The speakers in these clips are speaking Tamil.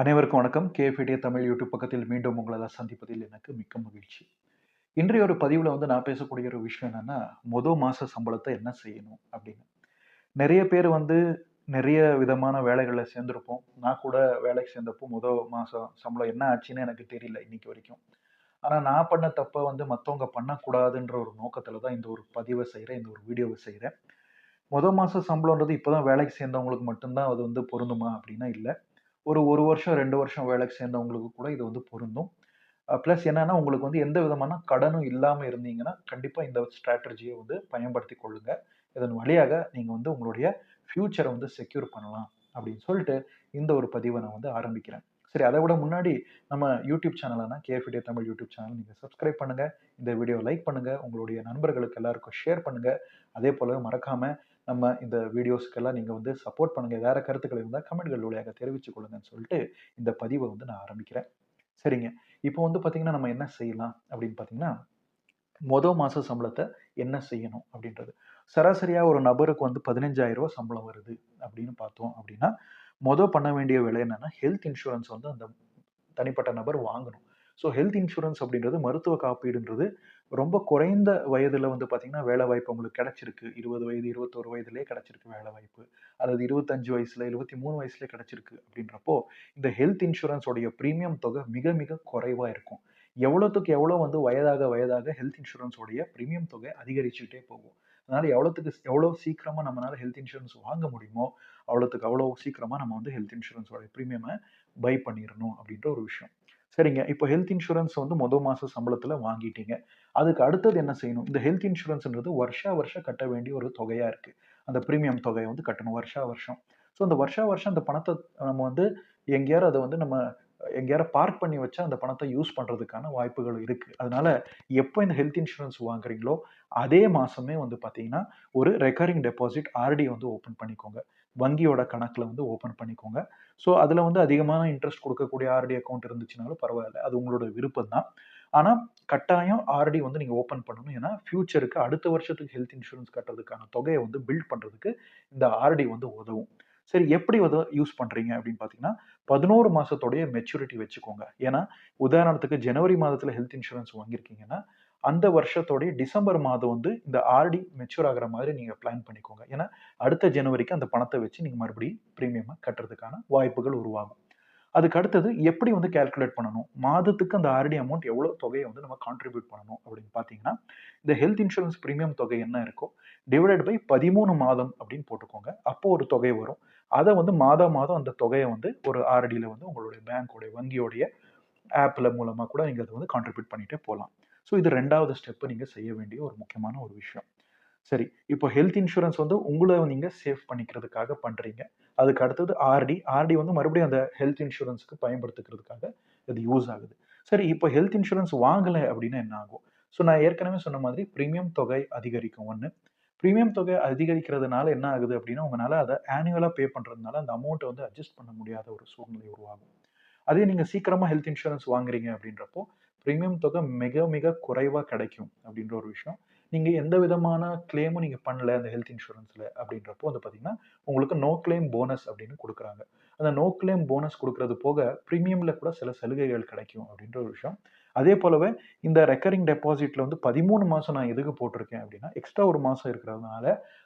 அனைவருக்கும் வணக்கம். கேஎஃப்டிஏ தமிழ் யூடியூப் பக்கத்தில் மீண்டும் உங்களை சந்திப்பதில் எனக்கு மிக்க மகிழ்ச்சி. இன்றைய ஒரு பதிவில் வந்து நான் பேசக்கூடிய ஒரு விஷயம் என்னென்னா மொதல் மாத சம்பளத்தை என்ன செய்யணும் அப்படின்னு. நிறைய பேர் வந்து நிறைய விதமான வேலைகளில் சேர்ந்துருப்போம். நான் கூட வேலைக்கு சேர்ந்தப்போ முத மாதம் சம்பளம் என்ன ஆச்சுன்னு எனக்கு தெரியல இன்னைக்கு வரைக்கும். ஆனால் நான் பண்ண தப்பை வந்து மற்றவங்க பண்ணக்கூடாதுன்ற ஒரு நோக்கத்தில் தான் இந்த ஒரு பதிவை செய்கிறேன் இந்த ஒரு வீடியோவை செய்கிறேன் முத மாத சம்பளம்ன்றது இப்போ தான் வேலைக்கு சேர்ந்தவங்களுக்கு மட்டும்தான் அது வந்து பொருந்துமா அப்படின்னா இல்லை. ஒரு ஒரு வருஷம் ரெண்டு வருஷம் வேலைக்கு சேர்ந்தவங்களுக்கு கூட இது வந்து பொருந்தும். ப்ளஸ் என்னன்னா உங்களுக்கு வந்து எந்த விதமான கடனும் இல்லாமல் இருந்தீங்கன்னா கண்டிப்பாக இந்த ஸ்ட்ராட்டஜியை வந்து பயன்படுத்தி கொள்ளுங்க. இதன் வழியாக நீங்கள் வந்து உங்களுடைய ஃப்யூச்சரை வந்து செக்யூர் பண்ணலாம் அப்படின்னு சொல்லிட்டு இந்த ஒரு பதிவை நான் வந்து ஆரம்பிக்கிறேன். சரி அதை விட முன்னாடி நம்ம யூடியூப் சேனலான கேஎஃபிடே தமிழ் யூடியூப் சேனல் நீங்கள் சப்ஸ்கிரைப் பண்ணுங்கள் இந்த வீடியோ லைக் பண்ணுங்கள் உங்களுடைய நண்பர்களுக்கு எல்லாருக்கும் ஷேர் பண்ணுங்கள் அதே போலவே மறக்காமல் நம்ம இந்த வீடியோஸ்க்கெல்லாம் நீங்கள் வந்து சப்போர்ட் பண்ணுங்கள் வேறு கருத்துக்கள் இருந்தால் கமெண்ட்கள் வழியாக தெரிவித்துக் கொள்ளுங்கன்னு சொல்லிட்டு இந்த பதிவை வந்து நான் ஆரம்பிக்கிறேன். சரிங்க. இப்போ வந்து பார்த்திங்கன்னா நம்ம என்ன செய்யலாம் அப்படின்னு பார்த்தீங்கன்னா மொதல் மாத சம்பளத்தை என்ன செய்யணும் அப்படின்றது. சராசரியாக ஒரு நபருக்கு வந்து பதினஞ்சாயிரம் ரூபா சம்பளம் வருது அப்படின்னு பார்த்தோம் அப்படின்னா மொதல் பண்ண வேண்டிய வேலை என்னென்னா ஹெல்த் இன்சூரன்ஸ் வந்து அந்த தனிப்பட்ட நபர் வாங்கணும். ஸோ ஹெல்த் இன்சூரன்ஸ் அப்படின்றது மருத்துவ காப்பீடுன்றது ரொம்ப குறைந்த வயதில் வந்து பார்த்திங்கன்னா வேலை வாய்ப்பு உங்களுக்கு கிடச்சிருக்கு. இருபது வயது இருபத்தோரு வயதுலேயே கிடச்சிருக்கு வேலை வாய்ப்பு. அல்லது இருபத்தஞ்சு வயசில் இருபத்தி மூணு வயசுலேயே கிடச்சிருக்கு அப்படின்றப்போ இந்த ஹெல்த் இன்சூரன்ஸோடைய ப்ரீமியம் தொகை மிக மிக குறைவாக இருக்கும். எவ்வளோத்துக்கு எவ்வளோ வந்து வயதாக வயதாக ஹெல்த் இன்சூரன்ஸோடைய ப்ரீமியம் தொகை அதிகரிச்சுட்டே போகும். அதனால் எவ்வளோத்துக்கு எவ்வளோ சீக்கிரமாக நம்மளால் ஹெல்த் இன்சூரன்ஸ் வாங்க முடியுமோ அவ்வளோத்துக்கு அவ்வளோ சீக்கிரமாக நம்ம வந்து ஹெல்த் இன்சூரன்ஸோட ப்ரீமியமை பை பண்ணிடணும் அப்படின்ற ஒரு விஷயம். சரிங்க. இப்போ ஹெல்த் இன்சூரன்ஸ் வந்து மொதல் மாத சம்பளத்தில் வாங்கிட்டீங்க. அதுக்கு அடுத்தது என்ன செய்யணும்? இந்த ஹெல்த் இன்சூரன்ஸ்ன்றது வருஷா வருஷம் கட்ட வேண்டிய ஒரு தொகையாக இருக்குது அந்த ப்ரீமியம் தொகையை வந்து கட்டணும் வருஷா வருஷம். ஸோ அந்த வருஷா வருஷம் அந்த பணத்தை நம்ம வந்து எங்கேயாரும் அதை வந்து நம்ம எங்கேயாரும் பார்க் பண்ணி வச்சா அந்த பணத்தை யூஸ் பண்ணுறதுக்கான வாய்ப்புகள் இருக்குது அதனால எப்போ இந்த ஹெல்த் இன்சூரன்ஸ் வாங்குறீங்களோ அதே மாதமே வந்து பார்த்தீங்கன்னா ஒரு ரெக்கரிங் டெபாசிட் ஆர்டி வந்து ஓப்பன் பண்ணிக்கோங்க. வங்கியோட கணக்கில் வந்து ஓப்பன் பண்ணிக்கோங்க. ஸோ அதில் வந்து அதிகமான இன்ட்ரெஸ்ட் கொடுக்கக்கூடிய ஆர்டி அக்கௌண்ட் இருந்துச்சுனாலும் பரவாயில்ல. அது உங்களோட விருப்பம் தான் ஆனால் கட்டாயம் ஆர்டி வந்து நீங்கள் ஓப்பன் பண்ணணும். ஏன்னா ஃபியூச்சருக்கு அடுத்த வருஷத்துக்கு ஹெல்த் இன்சூரன்ஸ் கட்டுறதுக்கான தொகையை வந்து பில்ட் பண்ணுறதுக்கு இந்த ஆர்டி வந்து உதவும். சரி எப்படி அதை யூஸ் பண்ணுறீங்க அப்படின்னு பார்த்தீங்கன்னா பதினோரு மாதத்தோடைய மெச்சூரிட்டி வச்சுக்கோங்க. ஏன்னா உதாரணத்துக்கு ஜனவரி மாதத்தில் ஹெல்த் இன்சூரன்ஸ் வாங்கியிருக்கீங்கன்னா அந்த வருஷத்தோடைய டிசம்பர் மாதம் வந்து இந்த ஆர்டி மெச்சூர் ஆகிற மாதிரி நீங்கள் பிளான் பண்ணிக்கோங்க. ஏன்னா அடுத்த ஜனவரிக்கு அந்த பணத்தை வச்சு நீங்கள் மறுபடியும் ப்ரீமியமாக கட்டுறதுக்கான வாய்ப்புகள் உருவாகும். அதுக்கு அடுத்தது எப்படி வந்து கேல்குலேட் பண்ணணும்? மாதத்துக்கு அந்த ஆர்டி அமௌண்ட் எவ்வளோ தொகையை வந்து நம்ம கான்ட்ரிபியூட் பண்ணணும் அப்படின்னு பார்த்தீங்கன்னா இந்த ஹெல்த் இன்சூரன்ஸ் ப்ரீமியம் தொகை என்ன இருக்கோ டிவைடட் பை பதிமூணு மாதம் அப்படின்னு போட்டுக்கோங்க. அப்போ ஒரு தொகை வரும். அதை வந்து மாதம் மாதம் அந்த தொகையை வந்து ஒரு ஆர்டியில் வந்து உங்களுடைய பேங்க்கோடைய வங்கியோடைய ஆப்பில் மூலமாக கூட நீங்கள் அதை வந்து கான்ட்ரிபியூட் பண்ணிகிட்டே போகலாம். ஸோ இது ரெண்டாவது ஸ்டெப்பு நீங்கள் செய்ய வேண்டிய ஒரு முக்கியமான ஒரு விஷயம். சரி இப்போ ஹெல்த் இன்சூரன்ஸ் வந்து உங்களை நீங்கள் சேஃப் பண்ணிக்கிறதுக்காக பண்ணுறீங்க அதுக்கு அடுத்தது ஆர்டி ஆர்டி வந்து மறுபடியும் அந்த ஹெல்த் இன்சூரன்ஸுக்கு பயன்படுத்துக்கிறதுக்காக இது யூஸ் ஆகுது. சரி இப்போ ஹெல்த் இன்சூரன்ஸ் வாங்கலை அப்படின்னா என்ன ஆகும்? ஸோ நான் ஏற்கனவே சொன்ன மாதிரி ப்ரீமியம் தொகை அதிகரிக்கும் ஒன்று ப்ரீமியம் தொகை அதிகரிக்கிறதுனால என்ன ஆகுது அப்படின்னா உங்களால் அதை ஆனுவலாக பே பண்ணுறதுனால அந்த அமௌண்ட்டை வந்து அட்ஜஸ்ட் பண்ண முடியாத ஒரு சூழ்நிலை உருவாகும். அதே நீங்கள் சீக்கிரமாக ஹெல்த் இன்சூரன்ஸ் வாங்குறீங்க அப்படின்றப்போ ப்ரீமியம் தொகை மிக மிக குறைவாக கிடைக்கும் அப்படின்ற ஒரு விஷயம். நீங்கள் எந்த விதமான கிளைமும் நீங்கள் பண்ணல அந்த ஹெல்த் இன்சூரன்ஸில் அப்படின்றப்போ வந்து பார்த்தீங்கன்னா உங்களுக்கு நோ கிளைம் போனஸ் அப்படின்னு கொடுக்குறாங்க. அந்த நோ கிளைம் போனஸ் கொடுக்கறது போக ப்ரீமியமில் கூட சில சலுகைகள் கிடைக்கும் அப்படின்ற ஒரு விஷயம். அதே போலவே இந்த ரெக்கரிங் டெபாசிட்டில் வந்து பதிமூணு மாதம் நான் எதுக்கு போட்டிருக்கேன் அப்படின்னா எக்ஸ்ட்ரா ஒரு மாதம் இருக்கிறதுனால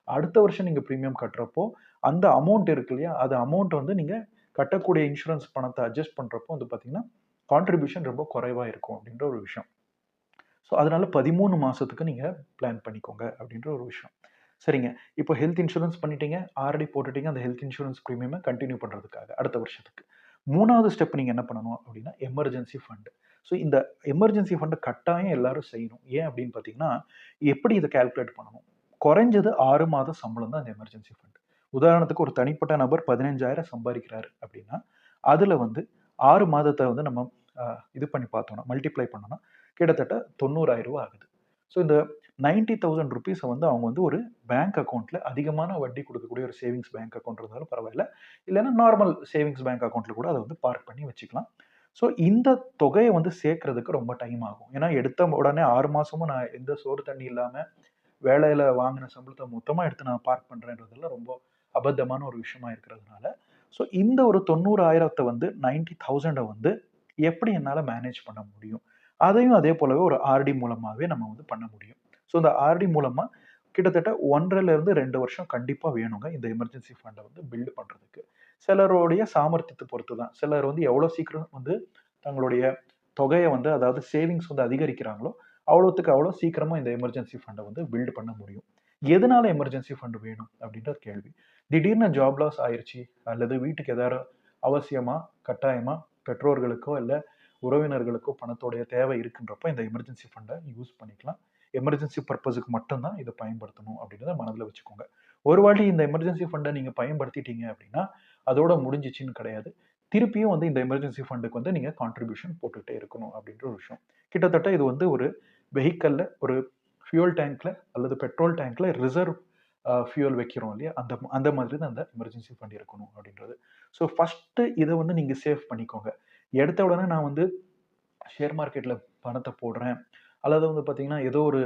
அடுத்த வருஷம் நீங்கள் ப்ரீமியம் கட்டுறப்போ அந்த அமௌண்ட் இருக்கு இல்லையா அது அமௌண்ட் வந்து நீங்கள் கட்டக்கூடிய இன்சூரன்ஸ் பணத்தை அட்ஜஸ்ட் பண்ணுறப்போ வந்து பார்த்தீங்கன்னா கான்ட்ரிபியூஷன் ரொம்ப குறைவாக இருக்கும் அப்படின்ற ஒரு விஷயம். ஸோ அதனால் பதிமூணு மாதத்துக்கு நீங்கள் பிளான் பண்ணிக்கோங்க அப்படின்ற ஒரு விஷயம். சரிங்க. இப்போ ஹெல்த் இன்சூரன்ஸ் பண்ணிட்டீங்க ஆல்ரெடி போட்டுட்டீங்க அந்த ஹெல்த் இன்சூரன்ஸ் ப்ரீமியமை கண்டினியூ பண்ணுறதுக்காக அடுத்த வருஷத்துக்கு. மூணாவது ஸ்டெப் நீங்கள் என்ன பண்ணணும் அப்படின்னா எமர்ஜென்சி ஃபண்டு ஸோ இந்த எமர்ஜென்சி ஃபண்டை கட்டாயம் எல்லாரும் செய்யணும். ஏன் அப்படின்னு பார்த்தீங்கன்னா எப்படி இதை கால்குலேட் பண்ணணும்? குறைஞ்சது ஆறு மாத சம்பளம் தான் அந்த எமர்ஜென்சி ஃபண்ட் உதாரணத்துக்கு ஒரு தனிப்பட்ட நபர் பதினஞ்சாயிரம் சம்பாதிக்கிறாரு அப்படின்னா அதில் வந்து ஆறு மாதத்தை வந்து நம்ம இது பண்ணி பார்த்தோம்னா மல்டிப்ளை பண்ணோன்னா கிட்டத்தட்ட தொண்ணூறாயிரம் ரூபா ஆகுது. ஸோ இந்த நைன்டி தௌசண்ட் ருபீஸை வந்து அவங்க வந்து ஒரு பேங்க் அக்கௌண்ட்டில் அதிகமான வட்டி கொடுக்கக்கூடிய ஒரு சேவிங்ஸ் பேங்க் அக்கௌண்ட் இருந்தாலும் பரவாயில்ல. இல்லைன்னா நார்மல் சேவிங்ஸ் பேங்க் அக்கௌண்ட்டில் கூட அதை வந்து பார்க் பண்ணி வச்சுக்கலாம். ஸோ இந்த தொகையை வந்து சேர்க்கறதுக்கு ரொம்ப டைம் ஆகும். ஏன்னா எடுத்த உடனே ஆறு மாதமும் நான் எந்த சோறு தண்ணி இல்லாமல் வேலையில் வாங்கின சம்பளத்தை மொத்தமாக எடுத்து நான் பார்க் பண்ணுறேன்றதெல்லாம் ரொம்ப அபத்தமான ஒரு விஷயமா இருக்கிறதுனால ஸோ இந்த ஒரு தொண்ணூறாயிரத்தை வந்து நைன்டி தௌசண்டை வந்து எப்படி என்னால் மேனேஜ் பண்ண முடியும்? அதையும் அதே போலவே ஒரு ஆர்டி மூலமாகவே நம்ம வந்து பண்ண முடியும். ஸோ இந்த ஆர்டி மூலமாக கிட்டத்தட்ட ஒன்றரைலேருந்து ரெண்டு வருஷம் கண்டிப்பாக வேணுங்க இந்த எமர்ஜென்சி ஃபண்டை வந்து பில்டு பண்ணுறதுக்கு சிலருடைய சாமர்த்தியத்தை பொறுத்து தான் சிலர் வந்து எவ்வளோ சீக்கிரம் வந்து தங்களுடைய தொகையை வந்து அதாவது சேவிங்ஸ் வந்து அதிகரிக்கிறாங்களோ அவ்வளோத்துக்கு அவ்வளோ சீக்கிரமாக இந்த எமர்ஜென்சி ஃபண்டை வந்து பில்டு பண்ண முடியும். எதனால எமர்ஜென்சி ஃபண்ட் வேணும் அப்படின்ற கேள்வி. திடீர்னு ஜாப் லாஸ் ஆயிடுச்சு அல்லது வீட்டுக்கு ஏதாவது அவசியமாக கட்டாயமாக பெற்றோர்களுக்கோ இல்லை உறவினர்களுக்கோ பணத்தோடைய தேவை இருக்குன்றப்ப இந்த எமர்ஜென்சி ஃபண்டை யூஸ் பண்ணிக்கலாம். எமர்ஜென்சி பர்பஸுக்கு மட்டும்தான் இதை பயன்படுத்தணும் அப்படின்றத மனதில் வச்சுக்கோங்க. ஒரு வாட்டி இந்த எமர்ஜென்சி ஃபண்டை நீங்கள் பயன்படுத்திட்டீங்க அப்படின்னா அதோட முடிஞ்சிச்சின்னு கிடையாது. திருப்பியும் வந்து இந்த எமர்ஜென்சி ஃபண்டுக்கு வந்து நீங்கள் கான்ட்ரிபியூஷன் போட்டுகிட்டே இருக்கணும் அப்படின்ற ஒரு விஷயம். கிட்டத்தட்ட இது வந்து ஒரு வெஹிக்கலில் ஒரு ஃபியூல் டேங்க்கில் அல்லது பெட்ரோல் டேங்க்கில் ரிசர்வ் ஃபியூல் வைக்கிறோம் இல்லையா? அந்த அந்த மாதிரி தான் அந்த எமர்ஜென்சி ஃபண்ட் இருக்கணும் அப்படின்றது. ஸோ ஃபஸ்ட்டு இதை வந்து நீங்கள் சேவ் பண்ணிக்கோங்க. எடுத்த உடனே நான் வந்து ஷேர் மார்க்கெட்டில் பணத்தை போடுறேன். அல்லது வந்து பார்த்தீங்கன்னா ஏதோ ஒரு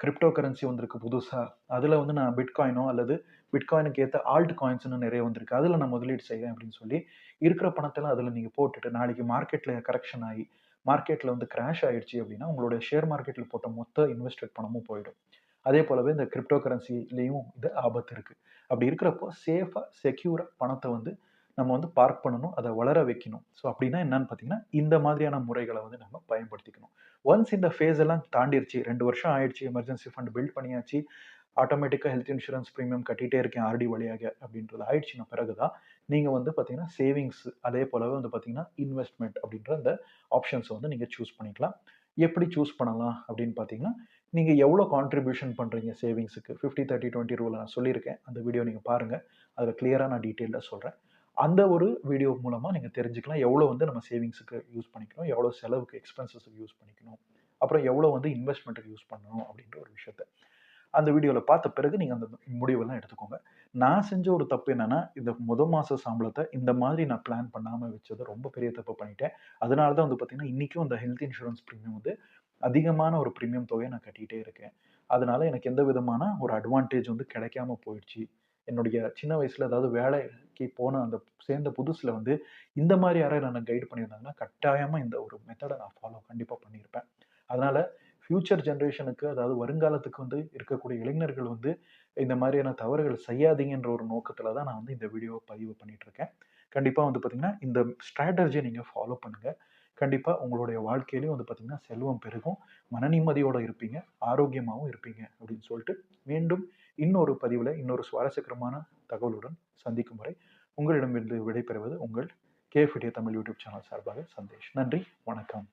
கிரிப்டோ கரன்சி வந்திருக்கு புதுசாக அதில் வந்து நான் பிட்காயினோ அல்லது பிட்காயினுக்கு ஏற்ற ஆல்ட் காயின்ஸ்னு நிறைய வந்திருக்கு. அதில் நான் முதலீடு செய்கிறேன் அப்படின்னு சொல்லி இருக்கிற பணத்தெல்லாம் அதில் நீங்கள் போட்டுட்டு நாளைக்கு மார்க்கெட்டில் கரெக்ஷன் ஆகி மார்க்கெட்டில் வந்து கிராஷ் ஆகிடுச்சி அப்படின்னா உங்களுடைய ஷேர் மார்க்கெட்டில் போட்ட மொத்த இன்வெஸ்டட் பணமும் போயிடும். அதே போலவே இந்த கிரிப்டோ கரன்சிலையும் இது ஆபத்து இருக்குது அப்படி இருக்கிறப்போ சேஃபாக செக்யூராக பணத்தை வந்து நம்ம வந்து பார்க் பண்ணணும் அதை வளர வைக்கணும். ஸோ அப்படின்னா என்னன்னு பார்த்தீங்கன்னா இந்த மாதிரியான முறைகளை வந்து நம்ம பயன்படுத்திக்கணும். ஒன்ஸ் இந்த ஃபேஸ் எல்லாம் தாண்டிருச்சு ரெண்டு வருஷம் ஆயிடுச்சு எமர்ஜென்சி ஃபண்ட் பில்ட் பண்ணியாச்சு ஆட்டோமேட்டிக்காக ஹெல்த் இன்சூரன்ஸ் ப்ரீமியம் கட்டிகிட்டே இருக்கேன் ஆர்டி வழியாக அப்படின்றது ஆயிடுச்சுன்னா பிறகு தான் நீங்கள் வந்து பார்த்தீங்கன்னா சேவிங்ஸ் அதே போலவே வந்து பார்த்தீங்கன்னா இன்வெஸ்ட்மெண்ட் அப்படின்ற அந்த ஆப்ஷன்ஸை வந்து நீங்கள் சூஸ் பண்ணிக்கலாம். எப்படி சூஸ் பண்ணலாம் அப்படின்னு பார்த்தீங்கன்னா நீங்கள் எவ்வளோ கான்ட்ரிபியூஷன் பண்ணுறீங்க சேவிங்ஸுக்கு ஃபிஃப்டி தேர்ட்டி டுவெண்ட்டி ரூல் நான் சொல்லியிருக்கேன். அந்த வீடியோ நீங்கள் பாருங்கள் அதில் கிளியராக நான் டீட்டெயிலாக சொல்கிறேன் அந்த ஒரு வீடியோ மூலமாக நீங்கள் தெரிஞ்சுக்கலாம் எவ்வளோ வந்து நம்ம சேவிங்ஸுக்கு யூஸ் பண்ணிக்கணும் எவ்வளோ செலவுக்கு எக்ஸ்பென்சஸுக்கு யூஸ் பண்ணிக்கணும் அப்புறம் எவ்வளோ வந்து இன்வெஸ்ட்மெண்ட்டுக்கு யூஸ் பண்ணணும் அப்படின்ற ஒரு விஷயத்த. அந்த வீடியோவில் பார்த்த பிறகு நீங்கள் அந்த முடிவெல்லாம் எடுத்துக்கோங்க. நான் செஞ்ச ஒரு தப்பு என்னென்னா இந்த முத மாத சம்பளத்தை இந்த மாதிரி நான் பிளான் பண்ணாமல் வச்சதை ரொம்ப பெரிய தப்பு பண்ணிட்டேன். அதனால தான் வந்து பார்த்திங்கன்னா இன்றைக்கும் அந்த ஹெல்த் இன்சூரன்ஸ் ப்ரீமியம் வந்து அதிகமான ஒரு ப்ரீமியம் தொகையை நான் கட்டிகிட்டே இருக்கேன். அதனால எனக்கு எந்த விதமான ஒரு அட்வான்டேஜ் வந்து கிடைக்காம போயிடுச்சு. என்னுடைய சின்ன வயசில் ஏதாவது வேலைக்கு போன அந்த சேர்ந்த புதுசில் வந்து இந்த மாதிரி யாராவது என்னை கைடு பண்ணியிருந்தாங்கன்னா கட்டாயமாக இந்த ஒரு மெத்தடை நான் ஃபாலோ கண்டிப்பாக பண்ணியிருப்பேன். ஃப்யூச்சர் ஜென்ரேஷனுக்கு அதாவது வருங்காலத்துக்கு வந்து இருக்கக்கூடிய இளைஞர்கள் வந்து இந்த மாதிரியான தவறுகள் செய்யாதீங்கன்ற ஒரு நோக்கத்தில் தான் நான் வந்து இந்த வீடியோவை பதிவு பண்ணிகிட்ருக்கேன் கண்டிப்பாக வந்து பார்த்திங்கன்னா இந்த ஸ்ட்ராட்டஜியை நீங்கள் ஃபாலோ பண்ணுங்கள் கண்டிப்பாக உங்களுடைய வாழ்க்கையிலையும் வந்து பார்த்திங்கன்னா செல்வம் பெருகும். மன நிம்மதியோடு இருப்பீங்க. ஆரோக்கியமாகவும் இருப்பீங்க அப்படின்னு சொல்லிட்டு மீண்டும் இன்னொரு பதிவில் இன்னொரு சுவாரஸ்யகரமான தகவலுடன் சந்திக்கும் வரை உங்களிடமிருந்து விடைபெறுவது உங்கள் கேஃபிடிய தமிழ் யூடியூப் சேனல் சார்பாக சந்தேஷ். நன்றி. வணக்கம்.